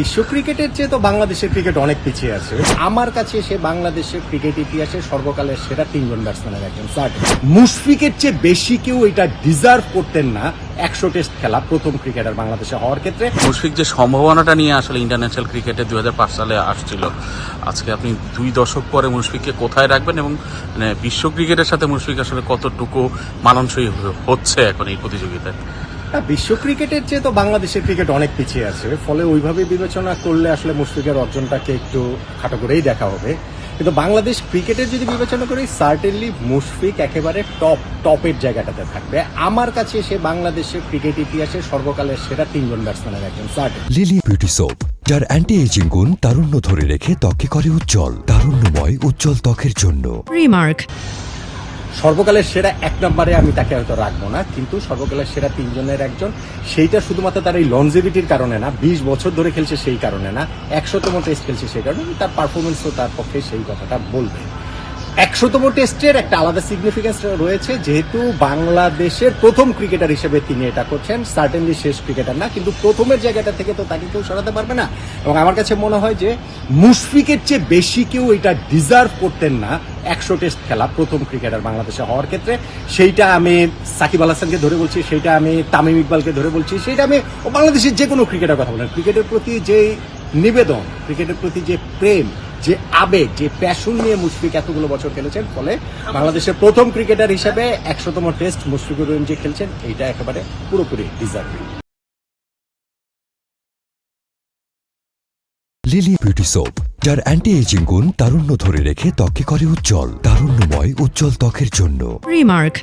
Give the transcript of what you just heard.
বিশ্ব ক্রিকেটের চেয়ে তো বাংলাদেশের ক্রিকেট অনেক পিছিয়ে আছে। আমার কাছে সে বাংলাদেশের ক্রিকেট ইতিহাসে সর্বকালের সেরা তিনজন ব্যাটসম্যানের একজন। সার্টেন মুশফিকের চেয়ে বেশি কেউ এটা ডিজার্ভ করতেন না। একশো টেস্ট খেলা প্রথম ক্রিকেটার বাংলাদেশে হওয়ার ক্ষেত্রে। মুশফিক যে সম্ভাবনাটা নিয়ে আসলে ইন্টারন্যাশনাল ক্রিকেটে দুই হাজার পাঁচ সালে আসছিল, আজকে আপনি দুই দশক পরে মুশফিককে কোথায় রাখবেন এবং মানে বিশ্ব ক্রিকেটের সাথে মুশফিক আসলে কতটুকু মানানসই হচ্ছে এখন এই প্রতিযোগিতায়? না, বিশ্ব ক্রিকেটের চেয়ে তো বাংলাদেশের ক্রিকেট অনেক পিছিয়ে আছে। ফলে ওইভাবে বিবেচনা করলে আসলে মুশফিকের অর্জনটাকে একটু খাটো করেই দেখা হবে। কিন্তু বাংলাদেশ ক্রিকেটের যদি বিবেচনা করি সার্টেনলি মুশফিক একেবারে টপ টপের জায়গাটাতে থাকবে। আমার কাছে সে বাংলাদেশের ক্রিকেট ইতিহাসে সর্বকালের সেরা তিনজন ব্যাটসম্যানের একজন সার্টেন লিলি বিউটি সোপ যার অ্যান্টি এজিং গুণ তারুণ্য ধরে রেখে ত্বকে করে উজ্জ্বল তারুণ্যময় উজ্জ্বল ত্বকের জন্য। Remark. সর্বকালের সেরা এক নম্বরে আমি তাকে হয়তো রাখব না, কিন্তু সর্বকালের সেরা তিনজনের একজন, সেইটা শুধুমাত্র তার এই লঞ্জেভিটির কারণে না, বিশ বছর ধরে খেলছে সেই কারণে না একশো একশোতম টেস্ট খেলছে সেই কারণে, তার পারফরমেন্সও তার পক্ষে সেই কথাটা বলবে। একশোতম টেস্টের একটা আলাদা সিগনিফিকেন্স রয়েছে, যেহেতু বাংলাদেশের প্রথম ক্রিকেটার হিসেবে তিনি এটা করছেন। সার্টেনলি শেষ ক্রিকেটার না, কিন্তু প্রথমের জায়গাটা থেকে তো তাকে কেউ সরাতে পারবে না। এবং আমার কাছে মনে হয় যে, মুশফিকের চেয়ে বেশি কেউ এটা ডিজার্ভ করতেন না একশো টেস্ট খেলা প্রথম ক্রিকেটার বাংলাদেশে হওয়ার ক্ষেত্রে। সেইটা আমি সাকিব আল হাসানকে ধরে বলছি, সেইটা আমি তামিম ইকবালকে ধরে বলছি, সেইটা আমি বাংলাদেশের যে কোনো ক্রিকেটার কথা বলেন। ক্রিকেটের প্রতি যে নিবেদন ক্রিকেটের প্রতি যে প্রেম যে আবেগ যে প্যাশন নিয়ে মুশফিক এতগুলো বছর খেলেছেন ফলে বাংলাদেশের প্রথম ক্রিকেটার হিসেবে একশোতম টেস্ট মুশফিকুর রহিম যে খেলছেন এইটা একেবারে পুরোপুরি ডিজার্ভিং লিলি বিউটি সোপ যার অ্যান্টি এজিং গুণ তারুণ্য ধরে রেখে ত্বকে করে উজ্জ্বল তারুণ্যময় উজ্জ্বল ত্বকের জন্য Remark.